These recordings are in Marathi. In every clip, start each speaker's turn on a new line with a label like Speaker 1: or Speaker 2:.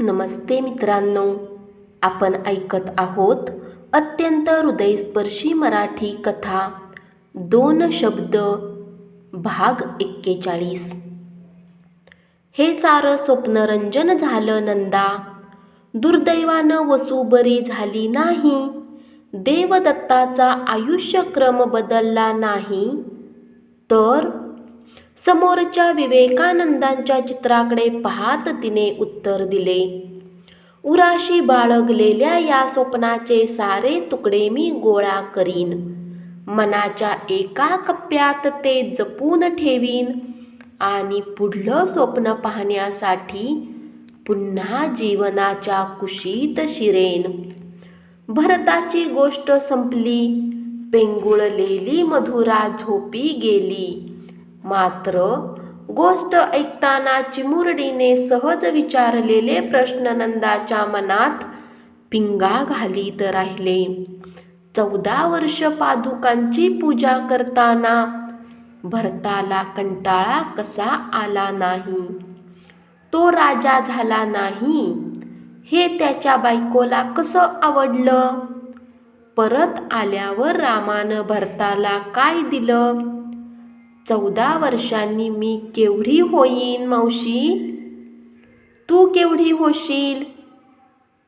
Speaker 1: नमस्ते मित्रांनो. आपण ऐकत आहोत अत्यंत हृदयस्पर्शी मराठी कथा दोन शब्द भाग एक्केचाळीस. हे सारं स्वप्नरंजन झालं नंदा. दुर्दैवानं वसू बरी झाली नाही. देवदत्ताचा आयुष्यक्रम बदलला नाही. तर समोरच्या विवेकानंदांच्या चित्राकडे पाहत तिने उत्तर दिले उराशी बाळगलेल्या या स्वप्नाचे सारे तुकडे मी गोळा करीन. मनाच्या एका कप्प्यात ते जपून ठेवीन आणि पुढलं स्वप्न पाहण्यासाठी पुन्हा जीवनाच्या कुशीत शिरेन. भरताची गोष्ट संपली पेंगुळलेली मधुरा झोपी गेली. मात्र गोष्ट ऐकताना चिमुरडीने सहज विचारलेले प्रश्न नंदाच्या मनात पिंगा घालीत राहिले. चौदा वर्ष पादुकांची पूजा करताना भरताला कंटाळा कसा आला नाही? तो राजा झाला नाही. हे त्याच्या बायकोला कसं आवडलं? परत आल्यावर रामानं भरताला काय दिलं? चौदा वर्षांनी मी केवढी होईन मावशी? तू केवढी होशील?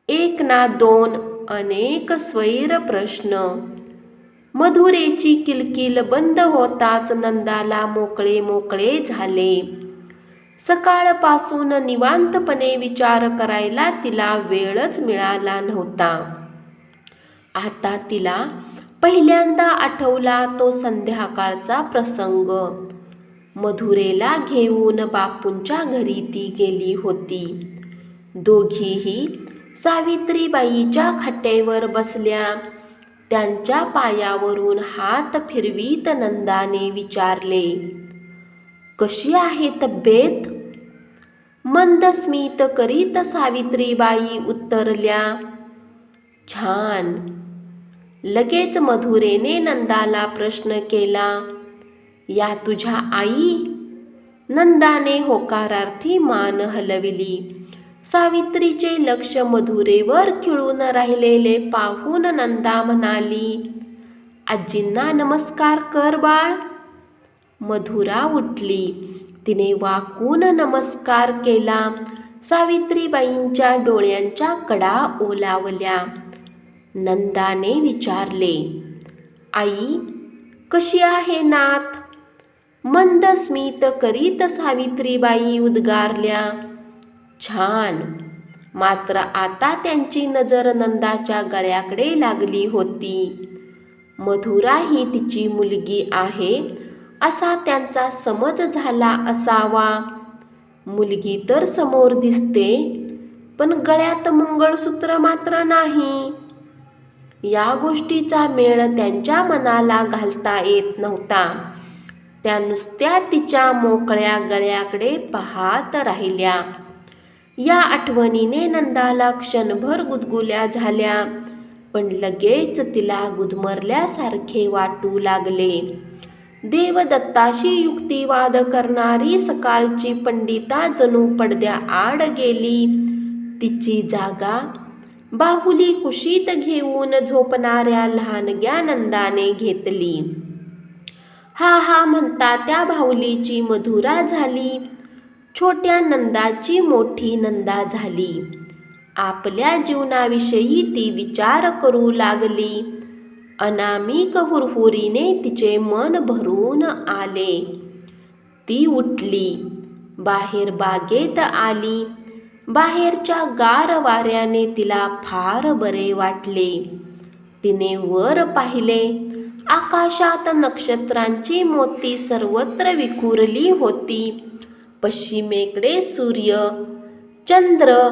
Speaker 1: एक ना दोन अनेक स्वैर प्रश्न. मधुरेची किलकिल बंद होताच नंदाला मोकळे मोकळे झाले. सकाळपासून निवांतपणे विचार करायला तिला वेळच मिळाला नव्हता. आता तिला पहिल्यांदा आठवला तो संध्याकाळचा प्रसंग. मधुरेला घेऊन बापूंच्या घरी ती गेली होती. दोघीही सावित्रीबाईच्या खाटेवर बसल्या. त्यांच्या पायावरून हात फिरवीत नंदाने विचारले कशी आहे तब्येत? मंद स्मित करीत सावित्रीबाई उत्तरल्या. छान. लगेच मधुरेने नंदाला प्रश्न केला या तुझ्या आई नंदाने होकारार्थी मान हलविली. सावित्रीचे लक्ष मधुरेवर खिळून राहिलेले पाहून नंदा म्हणाली आजींना नमस्कार कर बाळ मधुरा उठली. तिने वाकून नमस्कार केला. सावित्रीबाईंच्या डोळ्यांच्या कडा ओलावल्या. नंदाने विचारले आई कशी आहे नाथ मंद स्मित करीत सावित्रीबाई उद्गारल्या. छान. मात्र आता त्यांची नजर नंदाच्या गळ्याकडे लागली होती. मधुरा ही तिची मुलगी आहे असा त्यांचा समज झाला असावा. मुलगी तर समोर दिसते पण गळ्यात मंगळसूत्र मात्र नाही. या गोष्टीचा मेळ त्यांच्या मनाला घालता येत नव्हता. त्या नुसत्या तिच्या मोकळ्या गळ्याकडे पाहत राहिल्या. या आठवणीने नंदाला क्षणभर गुदगुल्या झाल्या पण लगेच तिला गुदमरल्यासारखे वाटू लागले. देवदत्ताशी युक्तिवाद करणारी सकाळची पंडिता जणू पडद्या आड गेली. तिची जागा बाहुली कुशीत घेऊन झोपणाऱ्या लहानग्या नंदाने घेतली. हा हा म्हणता त्या बाहुलीची मधुरा झाली. छोट्या नंदाची मोठी नंदा झाली. आपल्या जीवनाविषयी ती विचार करू लागली. अनामिक हुरहुरीने तिचे मन भरून आले. ती उठली. बाहेर बागेत आली. बाहेरच्या गार वाऱ्याने तिला फार बरे वाटले. तिने वर पाहिले. आकाशात नक्षत्रांची मोती सर्वत्र विखुरली होती. पश्चिमेकडे सूर्य चंद्र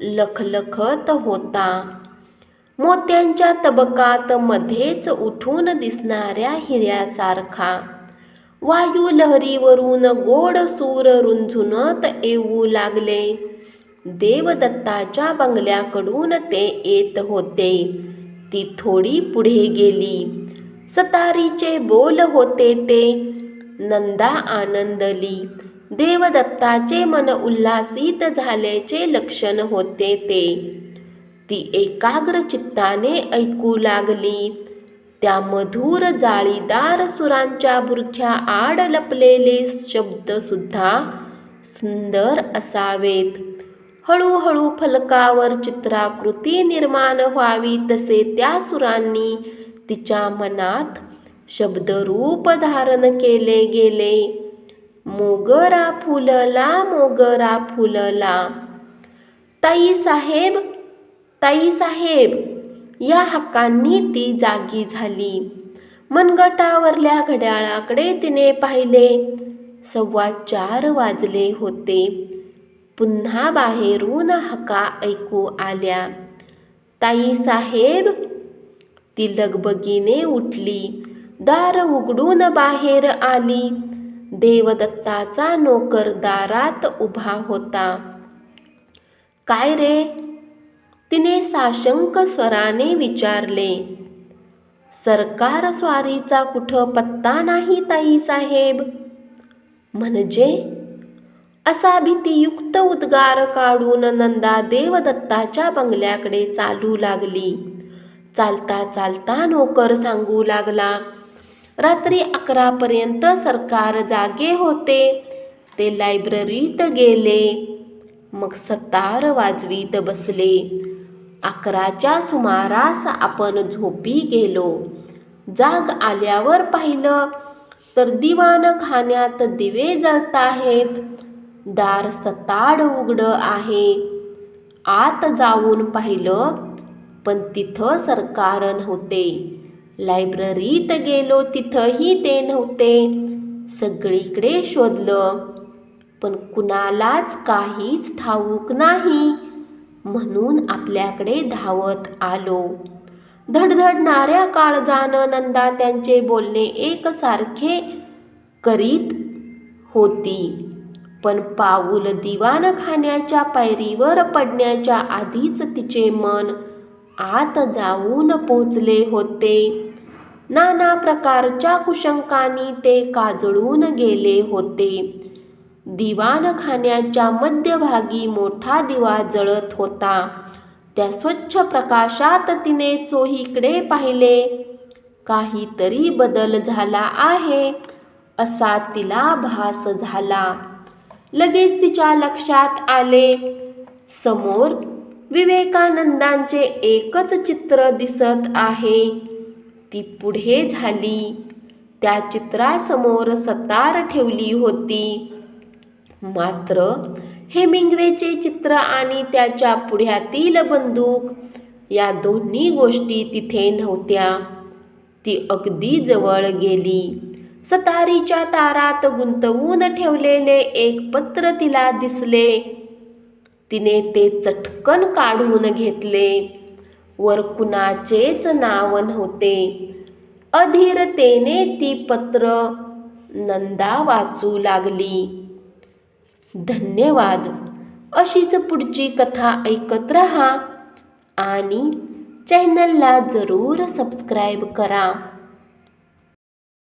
Speaker 1: लखलखत होता. मोत्यांच्या तबकात मध्येच उठून दिसणाऱ्या हिऱ्यासारखा. वायू लहरीवरून गोड सूर रुंझुनत येऊ लागले. देवदत्ताच्या बंगल्याकडून ते येत होते. ती थोडी पुढे गेली. सतारीचे बोल होते ते. नंदा आनंदली. देवदत्ताचे मन उल्हासित झाल्याचे लक्षण होते ते. ती एकाग्र चित्ताने ऐकू लागली. त्या मधुर जाळीदार सुरांच्या बुरख्या आड लपलेले शब्द सुद्धा सुंदर असावेत. हळूहळू फलकावर चित्राकृती निर्माण व्हावी तसे त्या सुरांनी तिच्या मनात शब्दरूप धारण केले गेले. मोगरा फुलला मोगरा फुलला. ताई साहेब ताई साहेब या हक्कांनी ती जागी झाली. मनगटावरल्या घड्याळाकडे तिने पाहिले. सव्वा चार वाजले होते. पुन्हा बाहेरून हका ऐकू आल्या. ताई साहेब ती लगबगीने उठली. दार उघडून बाहेर आली. देवदत्ताचा नोकर दारात उभा होता. काय रे? तिने साशंक स्वराने विचारले. सरकार स्वारीचा कुठं पत्ता नाही ताई साहेब. म्हणजे? असा भीतीयुक्त उद्गार काढून नंदा देवदत्ताच्या बंगल्याकडे चालू लागली. चालता चालता नोकर सांगू लागला रात्री अकरापर्यंत सरकार जागे होते. ते लायब्ररीत गेले. मग सतार वाजवीत बसले. अकराच्या सुमारास आपण झोपी गेलो. जाग आल्यावर पाहिलं तर दिवाणखान्यात दिवे जळताहेत. दार सताड उघडं आहे. आत जाऊन पाहिलं पण तिथं सरकार नव्हते लायब्ररीत गेलो तिथंही ते नव्हते. सगळीकडे शोधलं पण कुणालाच काहीच ठाऊक नाही. म्हणून आपल्याकडे धावत आलो. धडधडणाऱ्या काळजानं नंदा त्यांचे बोलणे एकसारखे करीत होती. पण पाऊल दिवाणखान्याच्या पायरीवर पडण्याच्या आधीच तिचे मन आत जाऊन पोचले होते. नाना प्रकारच्या कुशंकांनी ते काजळून गेले होते. दिवाणखान्याच्या मध्यभागी मोठा दिवा जळत होता. त्या स्वच्छ प्रकाशात तिने चोहीकडे पाहिले. काहीतरी बदल झाला आहे असा तिला भास झाला. लगेच तिच्या लक्षात आले. समोर विवेकानंदांचे एकच चित्र दिसत आहे. ती पुढे झाली. त्या चित्रासमोर सतार ठेवली होती. मात्र हेमिंग्वेचे चित्र आणि त्याच्या पुढ्यातील बंदूक या दोन्ही गोष्टी तिथे नव्हत्या. ती अगदी जवळ गेली. सतारीच्या तारात गुंतवून ठेवलेले एक पत्र तिला दिसले. तिने ते चटकन काढून घेतले. वर कुणाचेच नाव नव्हते. अधीरतेने ती पत्र नंदा वाचू लागली. धन्यवाद. अशीच पुढची कथा ऐकत रहा आणि चॅनलला जरूर सबस्क्राईब करा.